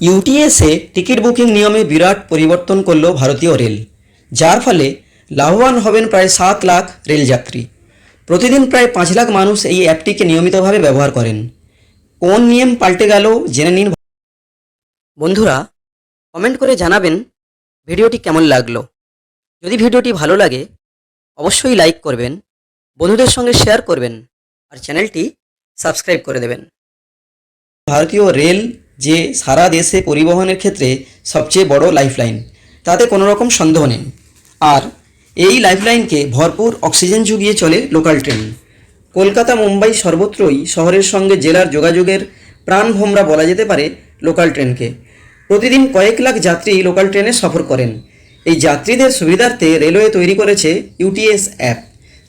ইউটিএসে ticket booking নিয়মে বিরাট পরিবর্তন করল ভারতীয় রেল, যার ফলে লাভবান হবেন প্রায় সাত লাখ রেলযাত্রী। প্রতিদিন প্রায় পাঁচ লাখ মানুষ এই অ্যাপটিকে নিয়মিতভাবে ব্যবহার করেন। কোন নিয়ম পাল্টে গেল জেনে নিন। বন্ধুরা, কমেন্ট করে জানাবেন ভিডিওটি কেমন লাগল। যদি ভিডিওটি ভালো লাগে, অবশ্যই লাইক করবেন, বন্ধুদের সঙ্গে শেয়ার করবেন, আর চ্যানেলটি সাবস্ক্রাইব করে দেবেন। ভারতীয় রেল যে সারা দেশে পরিবহনের ক্ষেত্রে সবচেয়ে বড় লাইফলাইন তাতে কোনো রকম সন্দেহ নেই। আর এই লাইফলাইনকে ভরপুর অক্সিজেন জুগিয়ে চলে লোকাল ট্রেন কলকাতা, মুম্বাই সর্বত্রই শহরের সঙ্গে জেলার যোগাযোগের প্রাণভোমরা বলা যেতে পারে লোকাল ট্রেনকে প্রতিদিন কয়েক লাখ যাত্রী লোকাল ট্রেনে সফর করেন। এই যাত্রীদের সুবিধার্থে রেলওয়ে তৈরি করেছে ইউটিএস অ্যাপ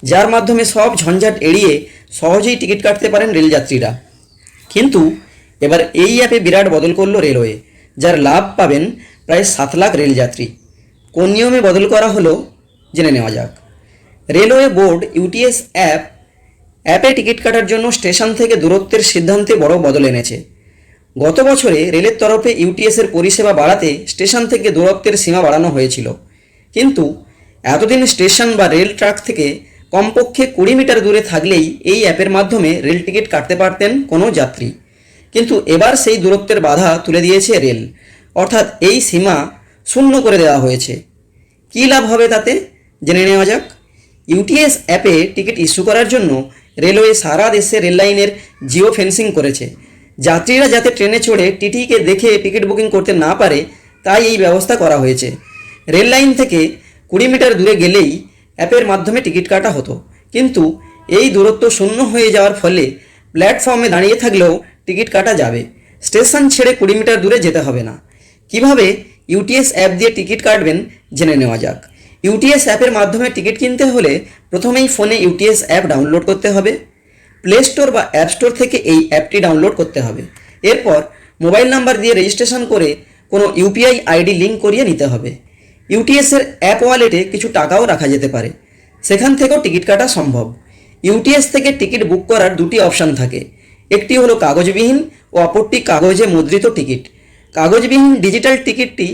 যার মাধ্যমে সব ঝঞ্ঝাট এড়িয়ে সহজেই টিকিট কাটতে পারেন রেলযাত্রীরা। কিন্তু এবার এই অ্যাপে বিরাট বদল করল রেলওয়ে, যার লাভ পাবেন প্রায় সাত লাখ রেলযাত্রী। কোন নিয়মে বদল করা হলো জেনে নেওয়া যাক। রেলওয়ে বোর্ড ইউটিএস অ্যাপ, অ্যাপে টিকিট কাটার জন্য স্টেশন থেকে দূরত্বের সিদ্ধান্তে বড় বদল এনেছে। গত বছরে রেলের তরফে ইউটিএসের পরিষেবা বাড়াতে স্টেশন থেকে দূরত্বের সীমা বাড়ানো হয়েছিল। কিন্তু এতদিন স্টেশন বা রেল ট্র্যাক থেকে কমপক্ষে কুড়ি মিটার দূরে থাকলেই এই অ্যাপের মাধ্যমে রেল টিকিট কাটতে পারতেন কোনো যাত্রী। কিন্তু এবার সেই দূরত্বের বাধা তুলে দিয়েছে রেল। অর্থাৎ এই সীমা শূন্য করে দেওয়া হয়েছে। কী লাভ হবে তাতে? জেনে নেওয়া যাক। ইউটিএস অ্যাপে টিকিট ইস্যু করার জন্য রেলওয়ে সারা দেশে রেল লাইনের জিও ফেন্সিং করেছে। যাত্রীরা যাতে ট্রেনে চড়ে টিটিকে দেখে টিকিট বুকিং করতে না পারে, তাই এই ব্যবস্থা করা হয়েছে। রেল লাইন থেকে কুড়ি মিটার দূরে গেলেই অ্যাপের মাধ্যমে টিকিট কাটা হতো। কিন্তু এই দূরত্ব শূন্য হয়ে যাওয়ার ফলে প্ল্যাটফর্মে দাঁড়িয়ে থাকলেও টিকিট কাটা যাবে। স্টেশন ছেড়ে কুড়ি মিটার দূরে যেতে হবে না। কীভাবে ইউটিএস অ্যাপ দিয়ে টিকিট কাটবেন জেনে নেওয়া যাক। ইউটিএস অ্যাপের মাধ্যমে টিকিট কিনতে হলে প্রথমেই ফোনে ইউটিএস অ্যাপ ডাউনলোড করতে হবে। প্লে স্টোর বা অ্যাপ স্টোর থেকে এই অ্যাপটি ডাউনলোড করতে হবে। এরপর মোবাইল নাম্বার দিয়ে রেজিস্ট্রেশন করে কোনো ইউপিআই আইডি লিঙ্ক করিয়ে নিতে হবে। ইউটিএসের অ্যাপ ওয়ালেটে কিছু টাকাও রাখা যেতে পারে। সেখান থেকেও টিকিট কাটা সম্ভব। ইউটিএস থেকে টিকিট বুক করার দুটি অপশান থাকে। একটি হলো কাগজবিহীন ও অপরটি কাগজে মুদ্রিত টিকিট। কাগজবিহীন ডিজিটাল টিকিটটি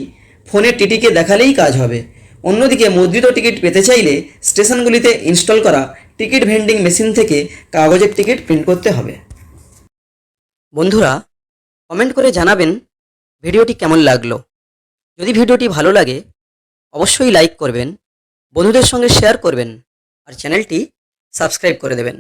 ফোনে টিটিকে দেখালেই কাজ হবে। অন্যদিকে মুদ্রিত টিকিট পেতে চাইলে স্টেশনগুলিতে ইনস্টল করা টিকিট ভেন্ডিং মেশিন থেকে কাগজের টিকিট প্রিন্ট করতে হবে। বন্ধুরা, কমেন্ট করে জানাবেন ভিডিওটি কেমন লাগল। যদি ভিডিওটি ভালো লাগে, অবশ্যই লাইক করবেন, বন্ধুদের সঙ্গে শেয়ার করবেন, আর চ্যানেলটি সাবস্ক্রাইব করে দেবেন।